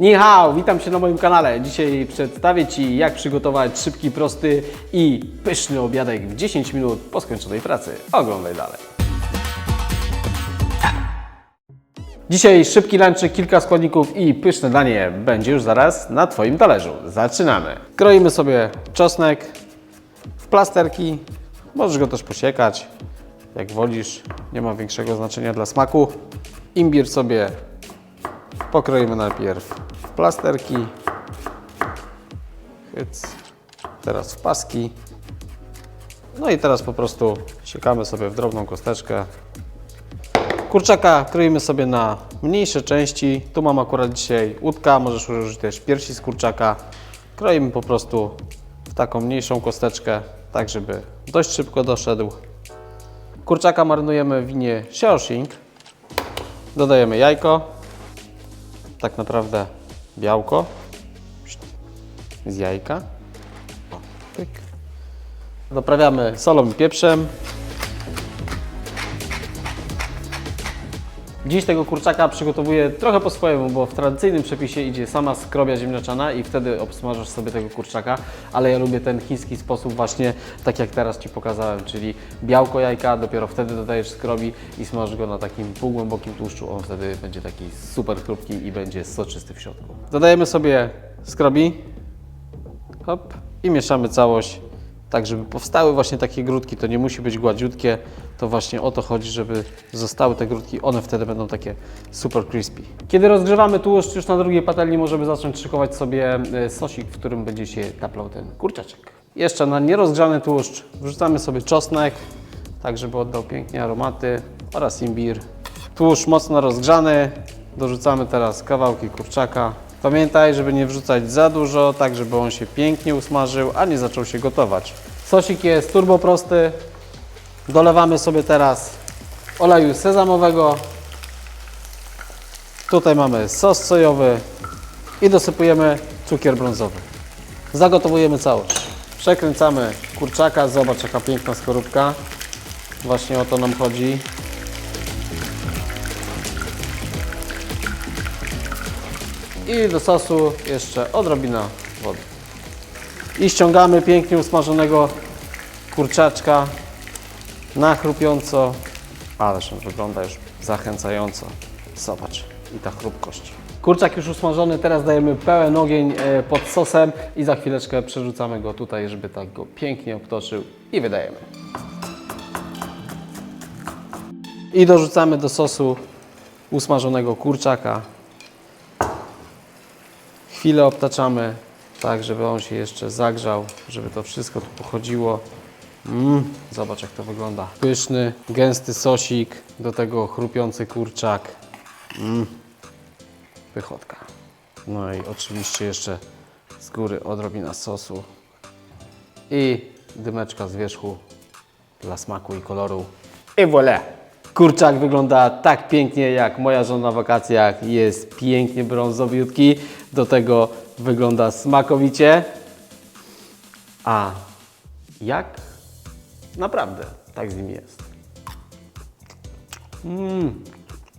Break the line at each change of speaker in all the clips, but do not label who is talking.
Ni hao, witam Cię na moim kanale. Dzisiaj przedstawię Ci, jak przygotować szybki, prosty i pyszny obiadek w 10 minut po skończonej pracy. Oglądaj dalej. Dzisiaj szybki lunchek, kilka składników i pyszne danie będzie już zaraz na Twoim talerzu. Zaczynamy. Kroimy sobie czosnek w plasterki. Możesz go też posiekać, jak wolisz. Nie ma większego znaczenia dla smaku. Imbir sobie pokroimy najpierw w plasterki. Hyc. Teraz w paski. No i teraz po prostu siekamy sobie w drobną kosteczkę. Kurczaka kroimy sobie na mniejsze części. Tu mam akurat dzisiaj łódka, możesz użyć też piersi z kurczaka. Kroimy po prostu w taką mniejszą kosteczkę, tak żeby dość szybko doszedł. Kurczaka marynujemy w winie Shaoxing. Dodajemy jajko, tak naprawdę białko z jajka. Pyk. Doprawiamy solą i pieprzem. Dziś tego kurczaka przygotowuję trochę po swojemu, bo w tradycyjnym przepisie idzie sama skrobia ziemniaczana i wtedy obsmażasz sobie tego kurczaka, ale ja lubię ten chiński sposób właśnie, tak jak teraz Ci pokazałem, czyli białko jajka, dopiero wtedy dodajesz skrobi i smażysz go na takim półgłębokim tłuszczu, on wtedy będzie taki super chrupki i będzie soczysty w środku. Dodajemy sobie skrobi, hop, i mieszamy całość tak, żeby powstały właśnie takie grudki. To nie musi być gładziutkie, to właśnie o to chodzi, żeby zostały te grudki, one wtedy będą takie super crispy. Kiedy rozgrzewamy tłuszcz już na drugiej patelni, możemy zacząć szykować sobie e, sosik, w którym będzie się taplał ten kurczaczek. Jeszcze na nierozgrzany tłuszcz wrzucamy sobie czosnek, tak żeby oddał pięknie aromaty oraz imbir. Tłuszcz mocno rozgrzany, dorzucamy teraz kawałki kurczaka. Pamiętaj, żeby nie wrzucać za dużo, tak żeby on się pięknie usmażył, a nie zaczął się gotować. Sosik jest turbo prosty. Dolewamy sobie teraz oleju sezamowego. Tutaj mamy sos sojowy i dosypujemy cukier brązowy. Zagotowujemy całość. Przekręcamy kurczaka, zobacz jaka piękna skorupka. Właśnie o to nam chodzi. I do sosu jeszcze odrobina wody. I ściągamy pięknie usmażonego kurczaczka na chrupiąco. Ależ on wygląda już zachęcająco. Zobacz. I ta chrupkość. Kurczak już usmażony, teraz dajemy pełen ogień e, pod sosem i za chwileczkę przerzucamy go tutaj, żeby tak go pięknie obtoczył i wydajemy. I dorzucamy do sosu usmażonego kurczaka. Chwilę obtaczamy, tak żeby on się jeszcze zagrzał, żeby to wszystko tu pochodziło. Mm, zobacz jak to wygląda. Pyszny, gęsty sosik, do tego chrupiący kurczak. Mm, pychotka. No i oczywiście jeszcze z góry odrobina sosu i dymeczka z wierzchu dla smaku i koloru. I voilà! Kurczak wygląda tak pięknie jak moja żona na wakacjach. Jest pięknie brązowiutki. Do tego wygląda smakowicie. A jak? Naprawdę tak z nim jest. Mmm,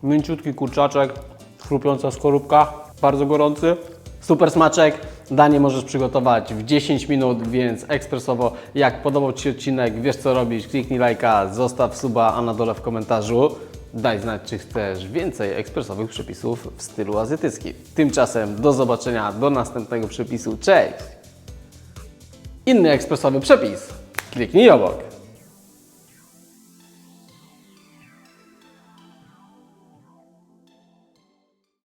mięciutki kurczaczek, chrupiąca skorupka, bardzo gorący. Super smaczek. Danie możesz przygotować w 10 minut, więc ekspresowo. Jak podobał Ci się odcinek, wiesz co robić, kliknij lajka, zostaw suba, a na dole w komentarzu daj znać, czy chcesz więcej ekspresowych przepisów w stylu azjatyckim. Tymczasem do zobaczenia, do następnego przepisu. Cześć! Inny ekspresowy przepis. Kliknij obok.